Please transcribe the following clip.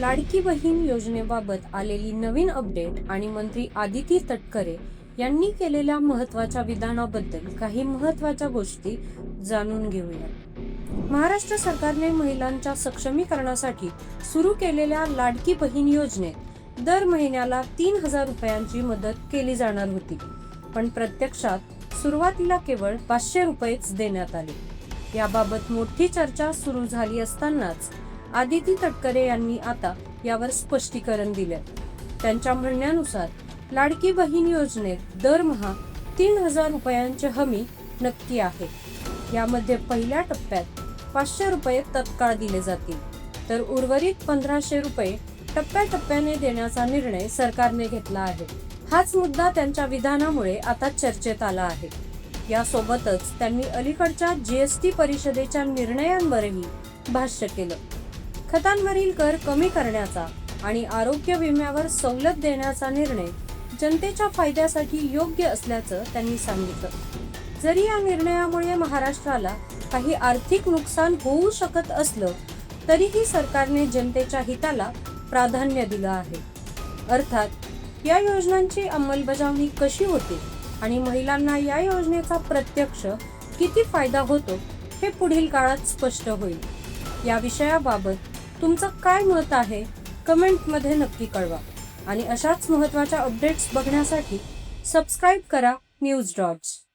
लाडकी बहीण योजनेबाबत आलेली नवीन अपडेट आणि मंत्री आदिती तटकरे यांनी केलेल्या महत्त्वाच्या विधानाबद्दल काही महत्त्वाच्या गोष्टी जाणून घेऊया. महाराष्ट्र सरकारने महिलांच्या सक्षमीकरणासाठी सुरू केलेल्या लाडकी बहीण योजनेत दर महिन्याला तीन हजार रुपयांची मदत केली जाणार होती पण प्रत्यक्षात सुरुवातीला केवळ पाचशे रुपयेच देण्यात आले. याबाबत मोठी चर्चा सुरू झाली असतानाच आदिती तटकरे यांनी आता यावर स्पष्टीकरण दिले त्यांच्या म्हणण्यानुसार लाडकी बहीण योजनेत दरमहा तीन हजार रुपयांची हमी नक्की आहे. यामध्ये पहिल्या टप्प्यात पाचशे रुपये तत्काळ दिले जातील. तर उर्वरित पंधराशे रुपये टप्प्याटप्प्याने देण्याचा निर्णय सरकारने घेतला आहे. हाच मुद्दा त्यांच्या विधानामुळे आता चर्चेत आला आहे. यासोबतच त्यांनी अलीकडच्या जीएसटी परिषदेच्या निर्णयांवरही भाष्य केलं. खतांवरील कर कमी करण्याचा आणि आरोग्य विम्यावर सवलत देण्याचा निर्णय जनतेच्या फायद्यासाठी योग्य असल्याचं त्यांनी सांगितलं. जरी या निर्णयामुळे महाराष्ट्राला काही आर्थिक नुकसान होऊ शकत असलं तरीही सरकारने जनतेच्या हिताला प्राधान्य दिलं आहे. अर्थात या योजनांची अंमलबजावणी कशी होते आणि महिलांना या योजनेचा प्रत्यक्ष किती फायदा होतो हे पुढील काळात स्पष्ट होईल. या विषयाबाबत तुमचं काय मत आहे? कमेंटमध्ये नक्की कळवा. आणि अशाच महत्त्वाच्या अपडेट्स बघण्यासाठी सबस्क्राईब करा न्यूज डॉट्स.